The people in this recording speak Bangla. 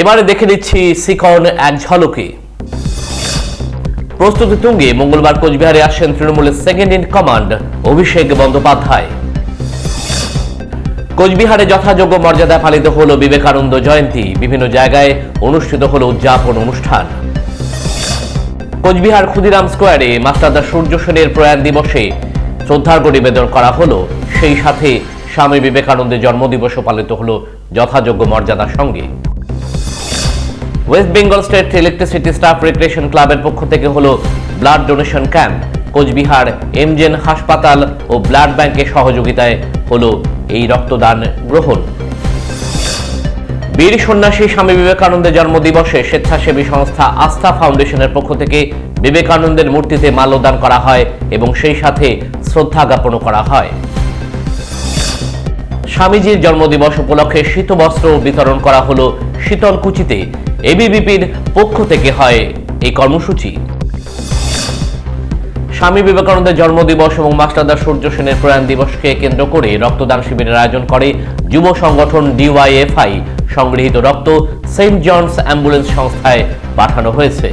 এবারে দেখে নিচ্ছি সিকন এক ঝলকে। প্রস্তুতি তুঙ্গে মঙ্গলবার কোচবিহারে আসেন তৃণমূলের second in command Abhishek Bandyopadhyay. কোচবিহারে যথাযোগ্য মর্যাদায় পালিত হল বিবেকানন্দ জয়ন্তী। বিভিন্ন জায়গায় অনুষ্ঠিত হল উদযাপন অনুষ্ঠান। কোচবিহার ক্ষুদিরাম স্কোয়ারে মাস্টারদা সূর্য সেনের প্রয়াণ দিবসে শ্রদ্ধার্ঘ নিবেদন করা হলো। সেই সাথে স্বামী বিবেকানন্দের জন্মদিবসও পালিত হলো যথাযোগ্য মর্যাদার সঙ্গে। West Bengal state electricity staff recreation ক্লাবের পক্ষ থেকে হলো blood donation camp Cooch Behar MJN হাসপাতাল ও ব্লাড ব্যাংকের সহযোগিতায় হলো এই রক্তদান গ্রহণ। বীর সন্ন্যাসী স্বামী বিবেকানন্দের জন্মদিবসে স্বেচ্ছাসেবী সংস্থা আস্থা ফাউন্ডেশনের পক্ষ থেকে বিবেকানন্দের মূর্তিতে মাল্যদান করা হয় এবং সেই সাথে শ্রদ্ধা জ্ঞাপনও করা হয়। স্বামীজির জন্মদিবস উপলক্ষে শীতবস্ত্র বিতরণ করা হলো শীতলকুচিতে। এবিবিপির পক্ষ থেকে হয় এই কর্মসূচি। স্বামী বিবেকানন্দের জন্মদিবস এবং মাস্টারদা সূর্য সেনের প্রয়াণ দিবসকে কেন্দ্র করে রক্তদান শিবিরের আয়োজন করে যুব সংগঠন ডিওয়াইএফআই। সংগৃহীত রক্ত সেন্ট জনস অ্যাম্বুলেন্স সংস্থায় পাঠানো হয়েছে।